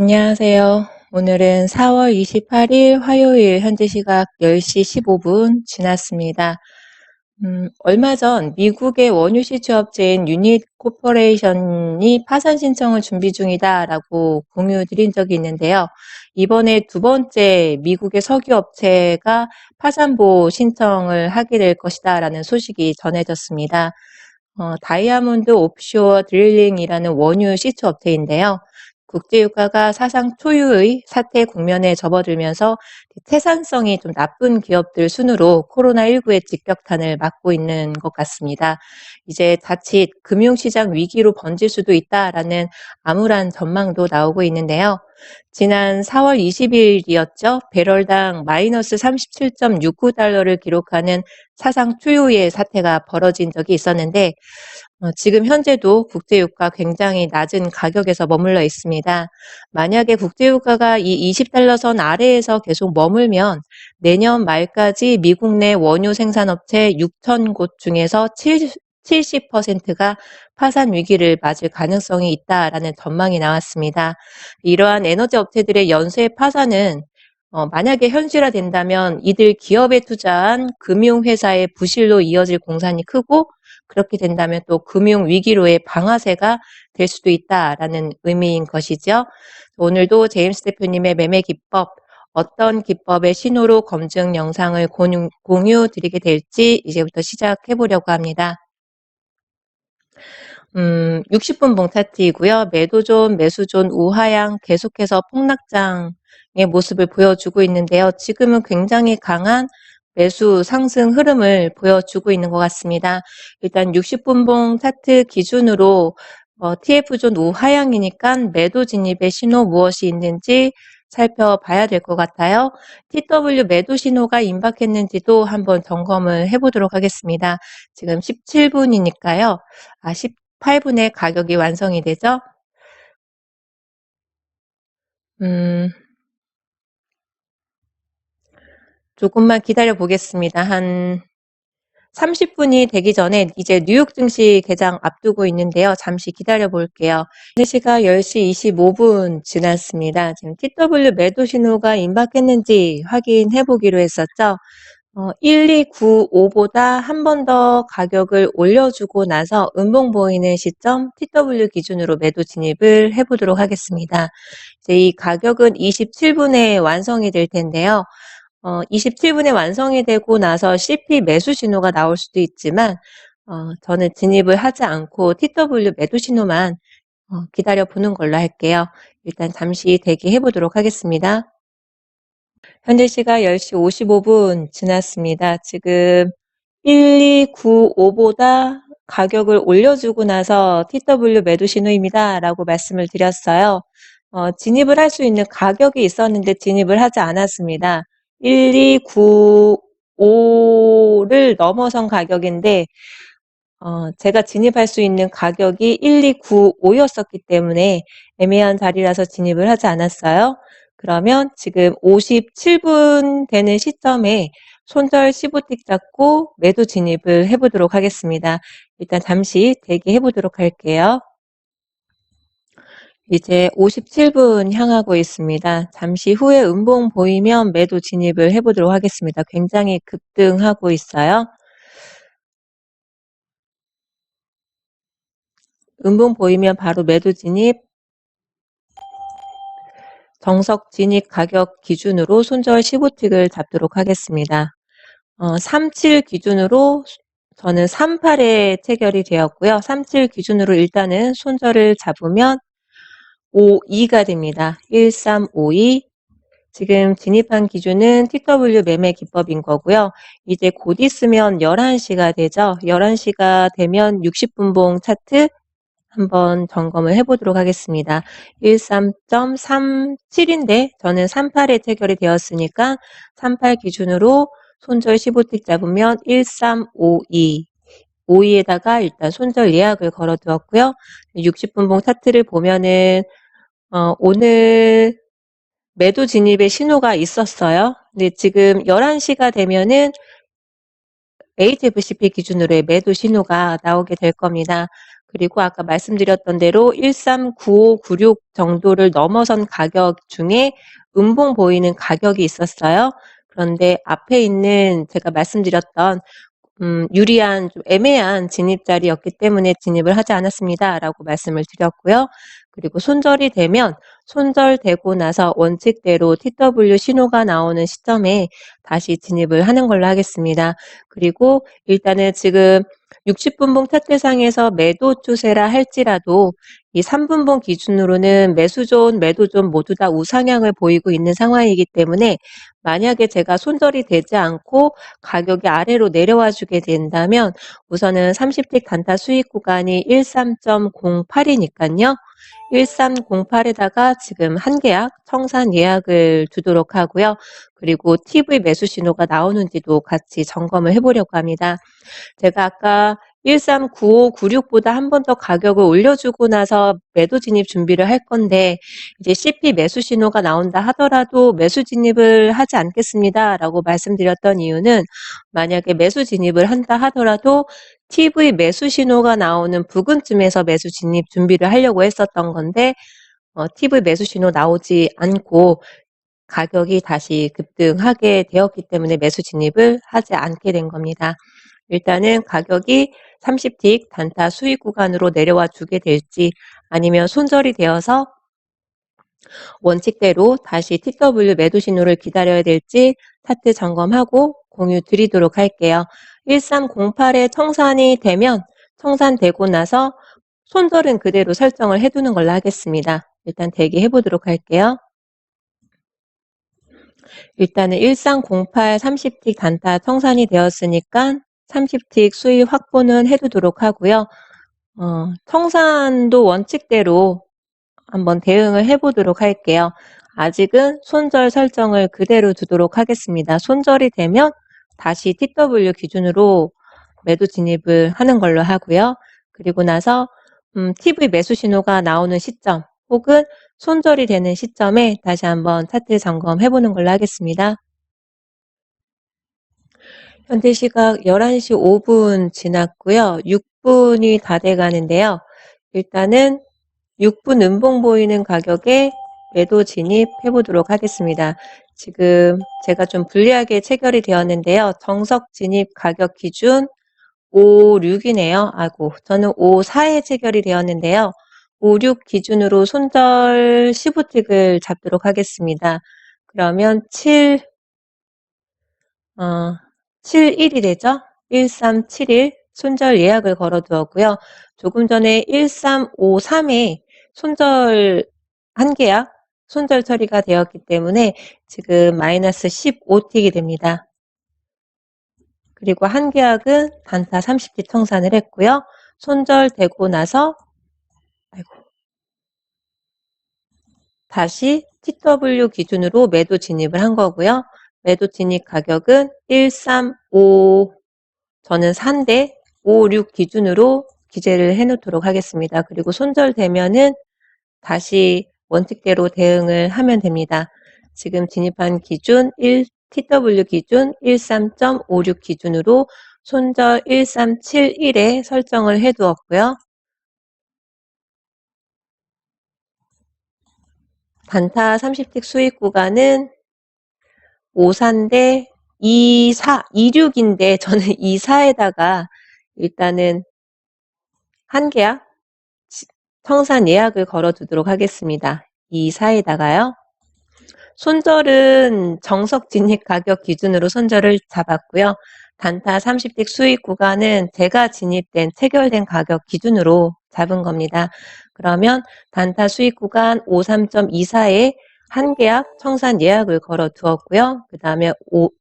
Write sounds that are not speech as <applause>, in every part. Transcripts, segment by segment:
안녕하세요. 오늘은 4월 28일 화요일 현재 시각 10시 15분 지났습니다. 음, 얼마 전 미국의 원유 시추업체인 유닛 코퍼레이션이 파산 신청을 준비 중이다라고 공유 드린 적이 있는데요. 이번에 두 번째 미국의 석유 업체가 파산보 신청을 하게 될 것이다라는 소식이 전해졌습니다. 어, 다이아몬드 옵쇼어 드릴링이라는 원유 시추 업체인데요. 국제유가가 사상 초유의 사태 국면에 접어들면서 태산성이 좀 나쁜 기업들 순으로 코로나19의 직격탄을 맞고 있는 것 같습니다. 이제 자칫 금융시장 위기로 번질 수도 있다라는 암울한 전망도 나오고 있는데요. 지난 4월 20일이었죠. 배럴당 마이너스 37.69달러를 기록하는 사상 초유의 사태가 벌어진 적이 있었는데 어, 지금 현재도 국제유가 굉장히 낮은 가격에서 머물러 있습니다. 만약에 국제유가가 이 20달러 선 아래에서 계속 머물면 내년 말까지 미국 내 원유 생산업체 6천 곳 중에서 70%가 파산 위기를 맞을 가능성이 있다라는 전망이 나왔습니다. 이러한 에너지 업체들의 연쇄 파산은 어, 만약에 현실화된다면 이들 기업에 투자한 금융회사의 부실로 이어질 공산이 크고 그렇게 된다면 또 금융 위기로의 방아쇠가 될 수도 있다라는 의미인 것이죠. 오늘도 제임스 대표님의 매매 기법 어떤 기법의 신호로 검증 영상을 공유, 공유 드리게 될지 이제부터 시작해 보려고 합니다. 음, 60분 봉 차트이고요. 매도존, 매수존 우하향 계속해서 폭락장의 모습을 보여주고 있는데요. 지금은 굉장히 강한 매수 상승 흐름을 보여주고 있는 것 같습니다. 일단 60분봉 차트 기준으로 어, TF존 우하향이니까 매도 진입의 신호 무엇이 있는지 살펴봐야 될 것 같아요. TW 매도 신호가 임박했는지도 한번 점검을 해보도록 하겠습니다. 지금 17분이니까요. 아, 18분에 가격이 완성이 되죠. 음, 조금만 기다려 보겠습니다. 한 30분이 되기 전에 이제 뉴욕 증시 개장 앞두고 있는데요. 잠시 기다려 볼게요. 시가 10시 25분 지났습니다. 지금 TW 매도 신호가 임박했는지 확인해 보기로 했었죠. 어, 1295보다 한 번 더 가격을 올려주고 나서 음봉 보이는 시점 TW 기준으로 매도 진입을 해보도록 하겠습니다. 이제 이 가격은 27분에 완성이 될 텐데요. 어, 27분에 완성이 되고 나서 CP 매수 신호가 나올 수도 있지만 어, 저는 진입을 하지 않고 TW 매도 신호만 어, 기다려 보는 걸로 할게요. 일단 잠시 대기해 보도록 하겠습니다. 현재 시각 10시 55분 지났습니다. 지금 1295보다 가격을 올려주고 나서 TW 매도 신호입니다. 라고 말씀을 드렸어요. 어, 진입을 할 수 있는 가격이 있었는데 진입을 하지 않았습니다. 1295를 넘어선 가격인데 어, 제가 진입할 수 있는 가격이 1295였었기 때문에 애매한 자리라서 진입을 하지 않았어요. 그러면 지금 57분 되는 시점에 손절 15틱 잡고 매도 진입을 해보도록 하겠습니다. 일단 잠시 대기해 보도록 할게요. 이제 57분 향하고 있습니다. 잠시 후에 음봉 보이면 매도 진입을 해보도록 하겠습니다. 굉장히 급등하고 있어요. 음봉 보이면 바로 매도 진입, 정석 진입 가격 기준으로 손절 15틱을 잡도록 하겠습니다. 어, 37 기준으로 저는 38에 체결이 되었고요. 37 기준으로 일단은 손절을 잡으면 52가 됩니다. 1352. 지금 진입한 기준은 TW 매매 기법인 거고요. 이제 곧 있으면 11시가 되죠. 11시가 되면 60분봉 차트 한번 점검을 해보도록 하겠습니다. 13.37인데 저는 38에 체결이 되었으니까 38 기준으로 손절 15틱 잡으면 1352 5위에다가 일단 손절 예약을 걸어 두었고요. 60분봉 차트를 보면은 어, 오늘 매도 진입의 신호가 있었어요. 근데 지금 11시가 되면은 HFCP 기준으로의 매도 신호가 나오게 될 겁니다. 그리고 아까 말씀드렸던 대로 139596 정도를 넘어선 가격 중에 음봉 보이는 가격이 있었어요. 그런데 앞에 있는 제가 말씀드렸던 음, 유리한 좀 애매한 진입 자리였기 때문에 진입을 하지 않았습니다. 라고 말씀을 드렸고요. 그리고 손절이 되면 손절되고 나서 원칙대로 TW 신호가 나오는 시점에 다시 진입을 하는 걸로 하겠습니다. 그리고 일단은 지금 60분봉 차트상에서 매도 추세라 할지라도 이 3분봉 기준으로는 매수존, 매도존 모두 다 우상향을 보이고 있는 상황이기 때문에 만약에 제가 손절이 되지 않고 가격이 아래로 내려와 주게 된다면 우선은 30틱 단타 수익 구간이 13.08이니까요. 1308에다가 지금 한 계약 청산 예약을 두도록 하고요. 그리고 TV 매수 신호가 나오는지도 같이 점검을 해보려고 합니다. 제가 아까 139596보다 한 번 더 가격을 올려주고 나서 매도 진입 준비를 할 건데 이제 CP 매수 신호가 나온다 하더라도 매수 진입을 하지 않겠습니다. 라고 말씀드렸던 이유는 만약에 매수 진입을 한다 하더라도 TV 매수 신호가 나오는 부근쯤에서 매수 진입 준비를 하려고 했었던 건데 어, TV 매수 신호 나오지 않고 가격이 다시 급등하게 되었기 때문에 매수 진입을 하지 않게 된 겁니다. 일단은 가격이 30틱 단타 수익 구간으로 내려와 주게 될지 아니면 손절이 되어서 원칙대로 다시 TW 매도 신호를 기다려야 될지 차트 점검하고 공유 드리도록 할게요. 1308에 청산이 되면 청산되고 나서 손절은 그대로 설정을 해두는 걸로 하겠습니다. 일단 대기해 보도록 할게요. 일단은 1308 30틱 단타 청산이 되었으니까 30틱 수익 확보는 해두도록 하고요. 어, 청산도 원칙대로 한번 대응을 해보도록 할게요. 아직은 손절 설정을 그대로 두도록 하겠습니다. 손절이 되면 다시 TW 기준으로 매도 진입을 하는 걸로 하고요. 그리고 나서 음, TV 매수 신호가 나오는 시점 혹은 손절이 되는 시점에 다시 한번 차트 점검해 보는 걸로 하겠습니다. 현재 시각 11시 5분 지났고요. 6분이 다 돼 가는데요. 일단은 6분 음봉 보이는 가격에 매도 진입해 보도록 하겠습니다. 지금 제가 좀 불리하게 체결이 되었는데요. 정석 진입 가격 기준 56이네요. 아이고, 저는 54에 체결이 되었는데요. 56 기준으로 손절 15틱을 잡도록 하겠습니다. 그러면 7, 어, 71이 되죠? 1371 손절 예약을 걸어 두었고요. 조금 전에 1353에 손절 한 계약 손절 처리가 되었기 때문에 지금 마이너스 15틱이 됩니다. 그리고 한 계약은 단타 30틱 청산을 했고요. 손절되고 나서 아이고, 다시 TW 기준으로 매도 진입을 한 거고요. 매도 진입 가격은 135 저는 4대 56 기준으로 기재를 해 놓도록 하겠습니다. 그리고 손절되면은 다시 원칙대로 대응을 하면 됩니다. 지금 진입한 기준 1 TW 기준 13.56 기준으로 손절 1371에 설정을 해 두었고요. 단타 30틱 수익 구간은 54인데 24, 26인데 저는 <laughs> 24에다가 일단은 한 계약 청산 예약을 걸어 두도록 하겠습니다. 24에다가요. 손절은 정석 진입 가격 기준으로 손절을 잡았고요. 단타 30틱 수익 구간은 제가 진입된 체결된 가격 기준으로 잡은 겁니다. 그러면 단타 수익 구간 53.24에 한 계약 청산 예약을 걸어 두었고요. 그 다음에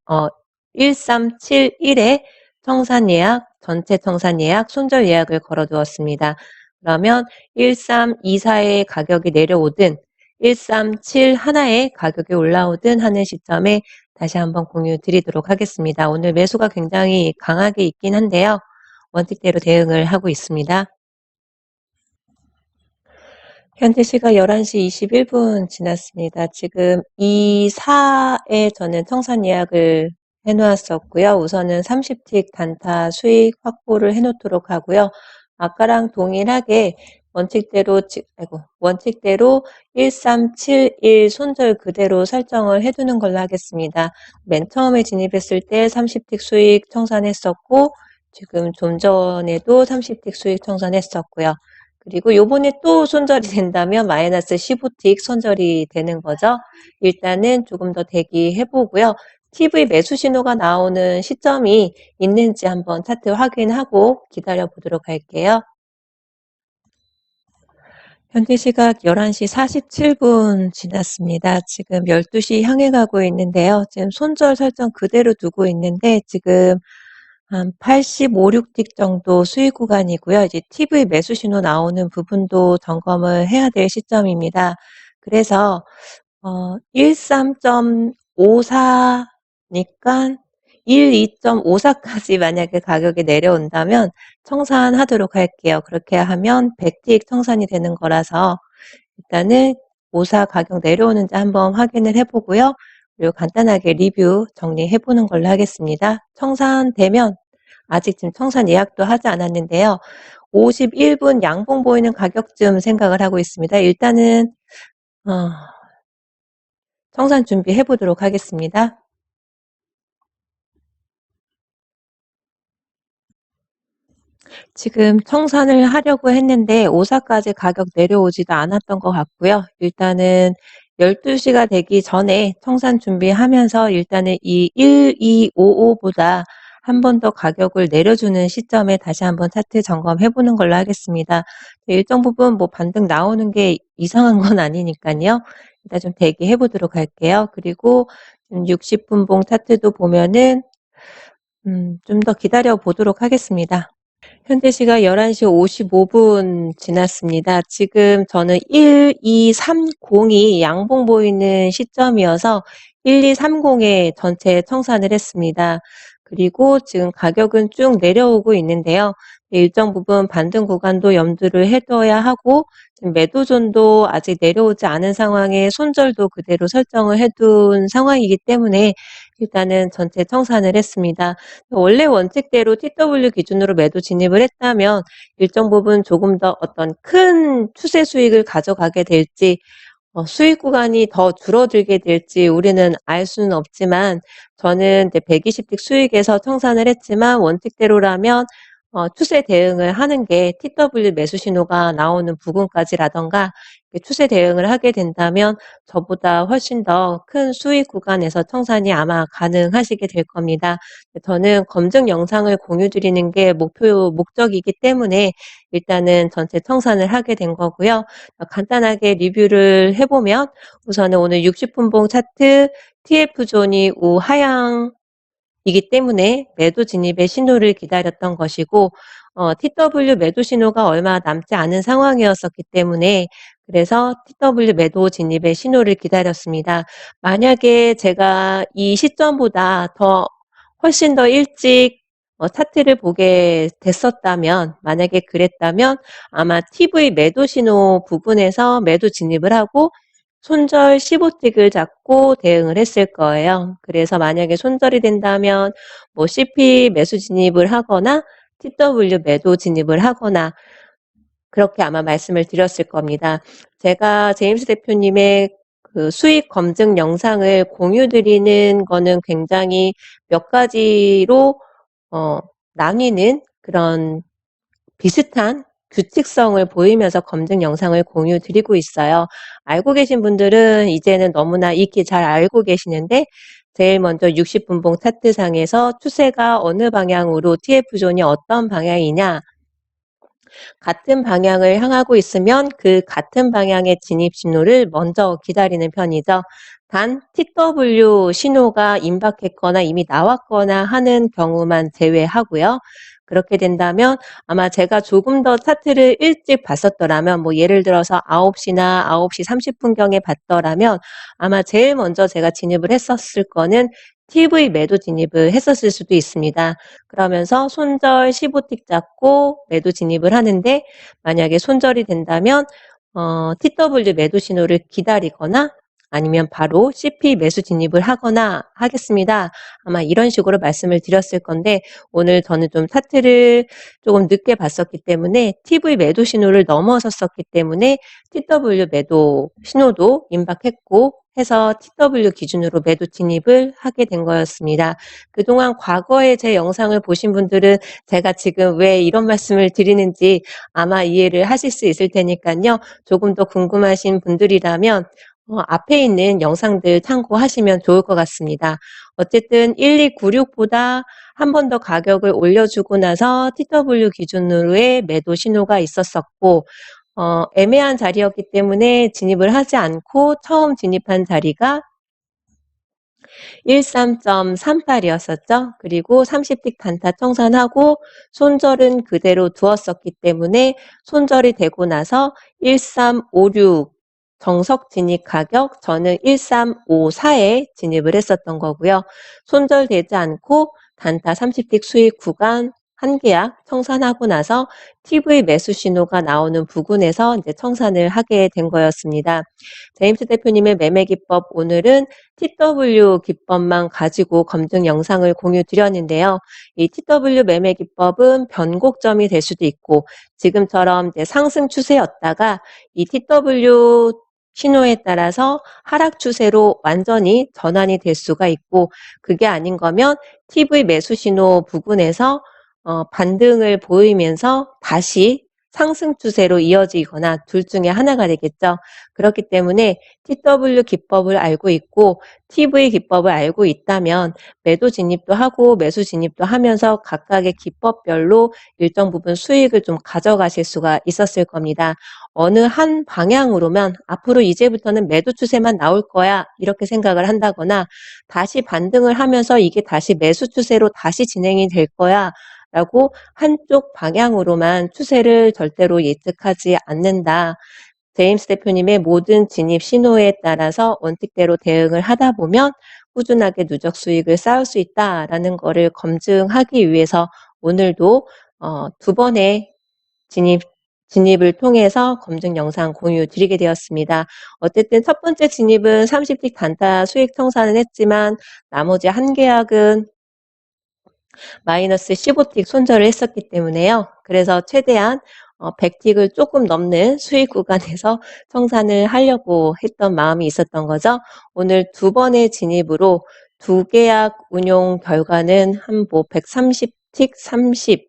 어, 1371에 청산 예약, 전체 청산 예약, 손절 예약을 걸어 두었습니다. 그러면 1324의 가격이 내려오든 137 하나의 가격이 올라오든 하는 시점에 다시 한번 공유 드리도록 하겠습니다. 오늘 매수가 굉장히 강하게 있긴 한데요. 원칙대로 대응을 하고 있습니다. 현재 시각 11시 21분 지났습니다. 지금 2, 4에 저는 청산 예약을 해놓았었고요. 우선은 30틱 단타 수익 확보를 해놓도록 하고요. 아까랑 동일하게 원칙대로, 지- 아이고, 원칙대로 1371 손절 그대로 설정을 해두는 걸로 하겠습니다. 맨 처음에 진입했을 때 30틱 수익 청산했었고, 지금 좀 전에도 30틱 수익 청산했었고요. 그리고 요번에 또 손절이 된다면 마이너스 15틱 손절이 되는 거죠. 일단은 조금 더 대기해보고요. TV 매수 신호가 나오는 시점이 있는지 한번 차트 확인하고 기다려 보도록 할게요. 현재 시각 11시 47분 지났습니다. 지금 12시 향해 가고 있는데요. 지금 손절 설정 그대로 두고 있는데 지금 한 85, 6틱 정도 수익 구간이고요. 이제 TV 매수 신호 나오는 부분도 점검을 해야 될 시점입니다. 그래서 어, 13.54 니까 12.54까지 <laughs> 만약에 가격이 내려온다면 청산하도록 할게요. 그렇게 하면 100틱 청산이 되는 거라서 일단은 54 가격 내려오는지 한번 확인을 해보고요. 그리고 간단하게 리뷰 정리해보는 걸로 하겠습니다. 청산되면 아직 지금 청산 예약도 하지 않았는데요. 51분 양봉 보이는 가격쯤 생각을 하고 있습니다. 일단은 어, 청산 준비해 보도록 하겠습니다. 지금 청산을 하려고 했는데 오사까지 가격 내려오지도 않았던 것 같고요. 일단은 12시가 되기 전에 청산 준비하면서 일단은 이 1255보다 한 번 더 가격을 내려주는 시점에 다시 한번 차트 점검해 보는 걸로 하겠습니다. 일정 부분 뭐 반등 나오는 게 이상한 건 아니니까요. 일단 좀 대기해 보도록 할게요. 그리고 60분봉 차트도 보면은 음, 좀 더 기다려 보도록 하겠습니다. 현재 시각 11시 55분 지났습니다. 지금 저는 1230이 양봉 보이는 시점이어서 1230에 전체 청산을 했습니다. 그리고 지금 가격은 쭉 내려오고 있는데요. 일정 부분 반등 구간도 염두를 해둬야 하고 매도존도 아직 내려오지 않은 상황에 손절도 그대로 설정을 해둔 상황이기 때문에 일단은 전체 청산을 했습니다. 원래 원칙대로 TW 기준으로 매도 진입을 했다면 일정 부분 조금 더 어떤 큰 추세 수익을 가져가게 될지 어, 수익 구간이 더 줄어들게 될지 우리는 알 수는 없지만 저는 120픽 수익에서 청산을 했지만 원칙대로라면 어, 추세 대응을 하는 게 TW 매수 신호가 나오는 부분까지라던가 추세 대응을 하게 된다면 저보다 훨씬 더 큰 수익 구간에서 청산이 아마 가능하시게 될 겁니다. 저는 검증 영상을 공유 드리는 게 목표, 목적이기 때문에 일단은 전체 청산을 하게 된 거고요. 간단하게 리뷰를 해보면 우선은 오늘 60분봉 차트 TF존이 우하향 이기 때문에 매도 진입의 신호를 기다렸던 것이고 어, TW 매도 신호가 얼마 남지 않은 상황이었었기 때문에 그래서 TW 매도 진입의 신호를 기다렸습니다. 만약에 제가 이 시점보다 더 훨씬 더 일찍 어, 차트를 보게 됐었다면 만약에 그랬다면 아마 TV 매도 신호 부분에서 매도 진입을 하고 손절 15틱을 잡고 대응을 했을 거예요. 그래서 만약에 손절이 된다면 뭐 CP 매수 진입을 하거나 TW 매도 진입을 하거나 그렇게 아마 말씀을 드렸을 겁니다. 제가 제임스 대표님의 그 수익 검증 영상을 공유 드리는 거는 굉장히 몇 가지로 어, 나뉘는 그런 비슷한 규칙성을 보이면서 검증 영상을 공유 드리고 있어요. 알고 계신 분들은 이제는 너무나 익히 잘 알고 계시는데 제일 먼저 60분봉 차트상에서 추세가 어느 방향으로 TF존이 어떤 방향이냐 같은 방향을 향하고 있으면 그 같은 방향의 진입 신호를 먼저 기다리는 편이죠. 단 TW 신호가 임박했거나 이미 나왔거나 하는 경우만 제외하고요. 그렇게 된다면 아마 제가 조금 더 차트를 일찍 봤었더라면 뭐 예를 들어서 9시나 9시 30분경에 봤더라면 아마 제일 먼저 제가 진입을 했었을 거는 TV 매도 진입을 했었을 수도 있습니다. 그러면서 손절 15틱 잡고 매도 진입을 하는데 만약에 손절이 된다면 어, TW 매도 신호를 기다리거나 아니면 바로 CP 매수 진입을 하거나 하겠습니다. 아마 이런 식으로 말씀을 드렸을 건데 오늘 저는 좀 차트를 조금 늦게 봤었기 때문에 TV 매도 신호를 넘어섰었기 때문에 TW 매도 신호도 임박했고 해서 TW 기준으로 매도 진입을 하게 된 거였습니다. 그동안 과거에 제 영상을 보신 분들은 제가 지금 왜 이런 말씀을 드리는지 아마 이해를 하실 수 있을 테니까요. 조금 더 궁금하신 분들이라면 어, 앞에 있는 영상들 참고하시면 좋을 것 같습니다. 어쨌든 1296보다 한 번 더 가격을 올려주고 나서 TW 기준으로의 매도 신호가 있었었고 어, 애매한 자리였기 때문에 진입을 하지 않고 처음 진입한 자리가 13.38이었었죠. 그리고 30틱 단타 청산하고 손절은 그대로 두었었기 때문에 손절이 되고 나서 1356 정석 진입 가격 저는 1354에 진입을 했었던 거고요. 손절되지 않고 단타 30틱 수익 구간 한 계약 청산하고 나서 TV 매수 신호가 나오는 부근에서 이제 청산을 하게 된 거였습니다. 제임스 대표님의 매매 기법 오늘은 TW 기법만 가지고 검증 영상을 공유 드렸는데요. 이 TW 매매 기법은 변곡점이 될 수도 있고 지금처럼 이제 상승 추세였다가 이 TW 신호에 따라서 하락 추세로 완전히 전환이 될 수가 있고 그게 아닌 거면 TV 매수 신호 부근에서 어, 반등을 보이면서 다시 상승 추세로 이어지거나 둘 중에 하나가 되겠죠. 그렇기 때문에 TW 기법을 알고 있고 TV 기법을 알고 있다면 매도 진입도 하고 매수 진입도 하면서 각각의 기법별로 일정 부분 수익을 좀 가져가실 수가 있었을 겁니다. 어느 한 방향으로만 앞으로 이제부터는 매도 추세만 나올 거야 이렇게 생각을 한다거나 다시 반등을 하면서 이게 다시 매수 추세로 다시 진행이 될 거야 라고 한쪽 방향으로만 추세를 절대로 예측하지 않는다. 제임스 대표님의 모든 진입 신호에 따라서 원칙대로 대응을 하다 보면 꾸준하게 누적 수익을 쌓을 수 있다라는 것을 검증하기 위해서 오늘도 어, 두 번의 진입 진입을 통해서 검증 영상 공유 드리게 되었습니다. 어쨌든 첫 번째 진입은 30틱 단타 수익 청산은 했지만 나머지 한 계약은 마이너스 15틱 손절을 했었기 때문에요. 그래서 최대한 100틱을 어, 조금 넘는 수익 구간에서 <laughs> 청산을 하려고 했던 마음이 있었던 거죠. 오늘 두 번의 진입으로 두 계약 운용 결과는 한뭐 130틱, 30,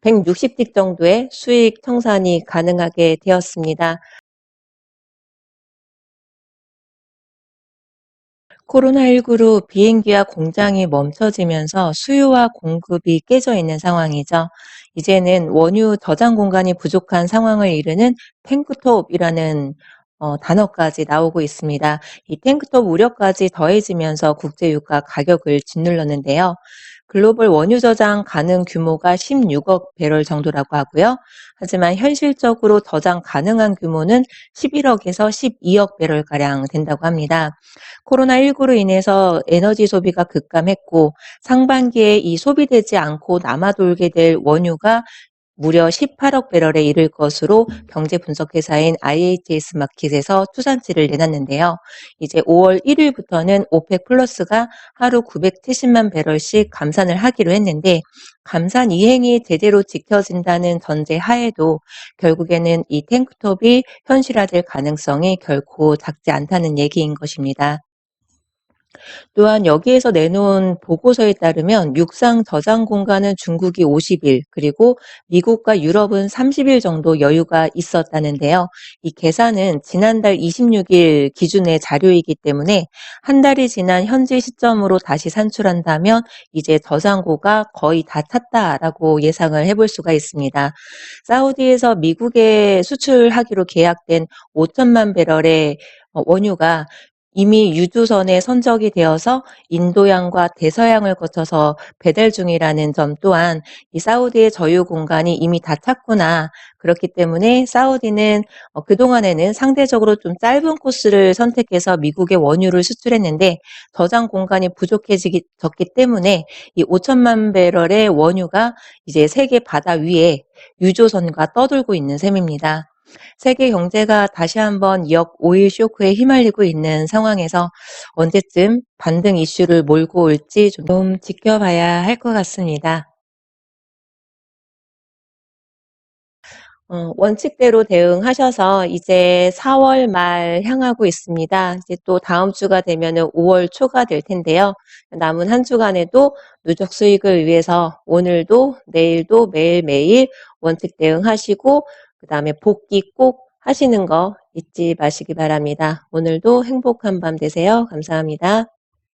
160틱 정도의 수익 청산이 가능하게 되었습니다. 코로나19로 비행기와 공장이 멈춰지면서 수요와 공급이 깨져 있는 상황이죠. 이제는 원유 저장 공간이 부족한 상황을 이르는 탱크톱이라는 어, 단어까지 나오고 있습니다. 이 탱크톱 우려까지 더해지면서 국제유가 가격을 짓눌렀는데요. 글로벌 원유 저장 가능 규모가 16억 배럴 정도라고 하고요. 하지만 현실적으로 저장 가능한 규모는 11억에서 12억 배럴가량 된다고 합니다. 코로나19로 인해서 에너지 소비가 급감했고 상반기에 이 소비되지 않고 남아 돌게 될 원유가 무려 18억 배럴에 이를 것으로 경제 분석 회사인 IHS 마켓에서 추산치를 내놨는데요. 이제 5월 1일부터는 오펙 플러스가 하루 970만 배럴씩 감산을 하기로 했는데 감산 이행이 제대로 지켜진다는 전제 하에도 결국에는 이 탱크톱이 현실화될 가능성이 결코 작지 않다는 얘기인 것입니다. 또한 여기에서 내놓은 보고서에 따르면 육상 저장 공간은 중국이 50일, 그리고 미국과 유럽은 30일 정도 여유가 있었다는데요. 이 계산은 지난달 26일 기준의 자료이기 때문에 한 달이 지난 현재 시점으로 다시 산출한다면 이제 저장고가 거의 다 찼다라고 예상을 해볼 수가 있습니다. 사우디에서 미국에 수출하기로 계약된 5천만 배럴의 원유가 이미 유조선에 선적이 되어서 인도양과 대서양을 거쳐서 배달 중이라는 점 또한 이 사우디의 저유 공간이 이미 다 찼구나. 그렇기 때문에 사우디는 어, 그동안에는 상대적으로 좀 짧은 코스를 선택해서 미국의 원유를 수출했는데 저장 공간이 부족해지기 때문에 이 5천만 배럴의 원유가 이제 세계 바다 위에 유조선과 떠돌고 있는 셈입니다. 세계 경제가 다시 한번 역 오일 쇼크에 휘말리고 있는 상황에서 언제쯤 반등 이슈를 몰고 올지 좀 지켜봐야 할 것 같습니다. 어, 원칙대로 대응하셔서 이제 4월 말 향하고 있습니다. 이제 또 다음 주가 되면은 5월 초가 될 텐데요. 남은 한 주간에도 누적 수익을 위해서 오늘도 내일도 매일매일 원칙 대응하시고 그 다음에 복귀 꼭 하시는 거 잊지 마시기 바랍니다. 오늘도 행복한 밤 되세요. 감사합니다.